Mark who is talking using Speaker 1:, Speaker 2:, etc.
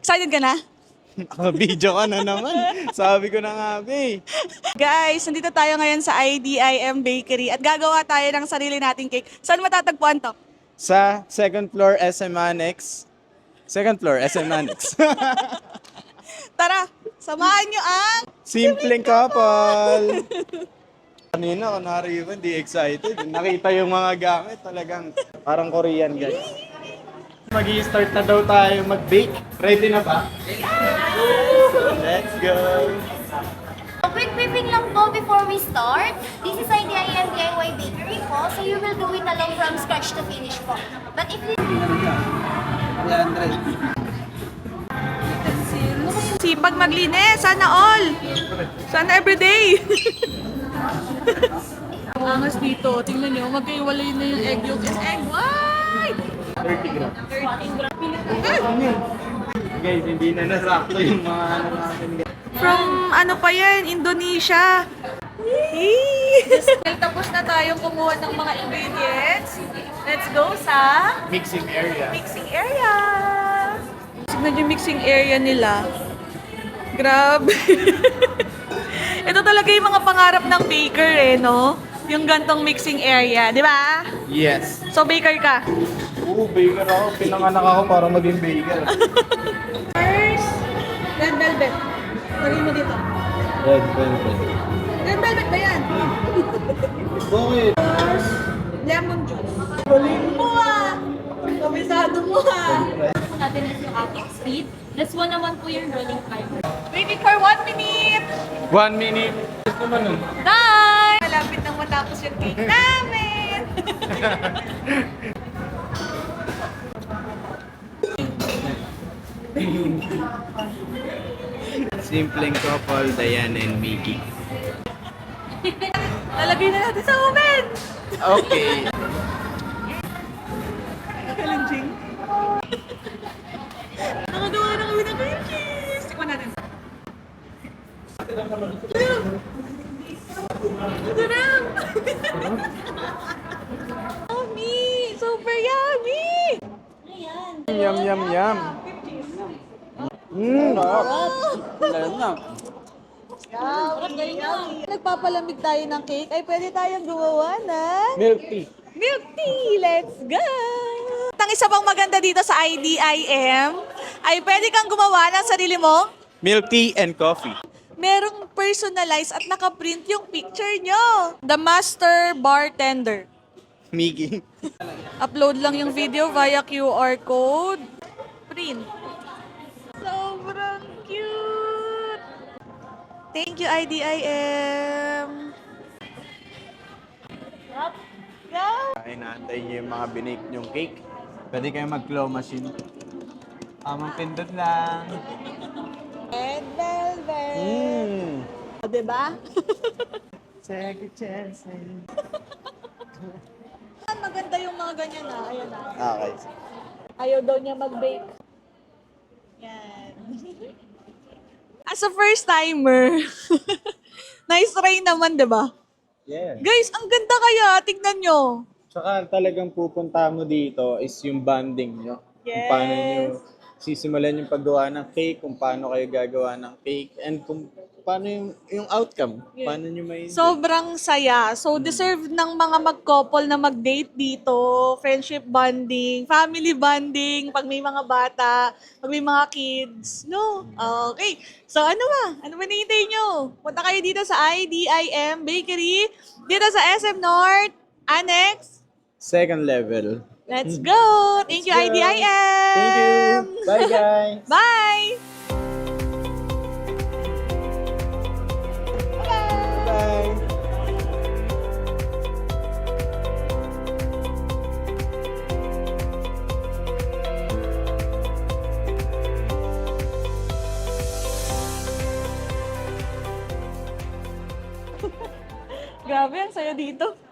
Speaker 1: Excited ka na?
Speaker 2: Video ka na naman. Sabi ko na nga, be.
Speaker 1: Guys, nandito tayo ngayon sa IDIM Bakery at gagawa tayo ng sarili nating cake. Saan matatagpuan to?
Speaker 2: Sa second floor SM Annex. Second floor SM Annex.
Speaker 1: Tara, samahan nyo ang...
Speaker 2: Simpleng couple. Kanina, kunwari yun, di excited. Nakita yung mga gamit, talagang parang Korean, guys. Mag start na daw tayo mag-bake. Ready na ba? Let's go!
Speaker 3: A quick briefing lang po before we start. This is IDIM DIY Bakery po, so you will do it along from scratch to finish po. But if you...
Speaker 1: Sipag maglinis, sana all. Sana everyday. Ang angas dito, tingnan nyo, magkaiwalay na yung egg yolk and egg white.
Speaker 2: 30 grams. Guys, hindi na nasakto yung mga ano natin.
Speaker 1: From ano pa yan, Indonesia. Yee! Tapos na tayong kumuha ng mga ingredients. Let's go sa
Speaker 2: Mixing area.
Speaker 1: mixing area. Tignan yung mixing area nila. Grabe. Ito talaga yung mga pangarap ng baker eh, no? Yung gantong mixing area, di ba?
Speaker 2: Yes.
Speaker 1: So, baker ka.
Speaker 2: Oo, baker ako. Pinanganak ako para maging baker.
Speaker 1: First, red velvet. Lagay mo dito.
Speaker 2: Red velvet.
Speaker 1: Red velvet ba yan?
Speaker 2: Bakit?
Speaker 1: First, lemon juice. Galing mo ah! Kabisado mo ah!
Speaker 4: natin is yung ating speed. This one naman po yung rolling timer.
Speaker 1: Waiting for one minute!
Speaker 2: One minute. Gusto mo nun?
Speaker 1: Bye! Yung cake namin!
Speaker 2: Simpleng couple, Diane and Mickey.
Speaker 1: Lalagay na natin sa oven!
Speaker 2: Okay.
Speaker 1: Challenging. Nakagawa na kami ng cheese! Tikman natin. Sarap! Yummy! Super yummy!
Speaker 2: yum, yum, yum. Mmm,
Speaker 1: Nagpapalamig tayo ng cake, ay pwede tayong gumawa na
Speaker 2: Milk tea.
Speaker 1: milk tea. Let's go! Ang isa pang maganda dito sa IDIM ay pwede kang gumawa ng sarili mo.
Speaker 2: Milk tea and coffee.
Speaker 1: Merong personalized at nakaprint yung picture nyo. The Master Bartender.
Speaker 2: Mickey.
Speaker 1: Upload lang yung video via QR code. Print. Sobrang cute! Thank you, IDIM! Go!
Speaker 2: Ay, naantay niyo yung mga binake niyong cake. Pwede kayo mag-claw machine. Amang pindot lang.
Speaker 1: Red velvet!
Speaker 2: Mmm.
Speaker 1: O, diba?
Speaker 2: Second chance.
Speaker 1: Maganda yung mga ganyan na. Ayan na.
Speaker 2: Okay.
Speaker 1: Ayaw daw niya mag-bake. Yan. As a first timer, nice try naman, di ba?
Speaker 2: Yeah.
Speaker 1: Guys, ang ganda kaya. Tignan nyo.
Speaker 2: Tsaka talagang pupunta mo dito is yung bonding nyo. Kung paano nyo sisimulan yung paggawa ng cake, kung paano kayo gagawa ng cake, and kung paano yung, yung outcome. Paano nyo may...
Speaker 1: Sobrang saya. So, deserve ng mga mag-couple na mag-date dito. Friendship bonding, family bonding, pag may mga bata, pag may mga kids. No? Okay. So, ano ba? Ano ba nihintay nyo? Punta kayo dito sa IDIM Bakery, dito sa SM North, Annex.
Speaker 2: Second level.
Speaker 1: Let's go! Thank you,
Speaker 2: Let's go.
Speaker 1: IDIM!
Speaker 2: Thank you! Bye guys!
Speaker 1: Bye!
Speaker 2: Bye!
Speaker 1: Grabe, ang saya dito.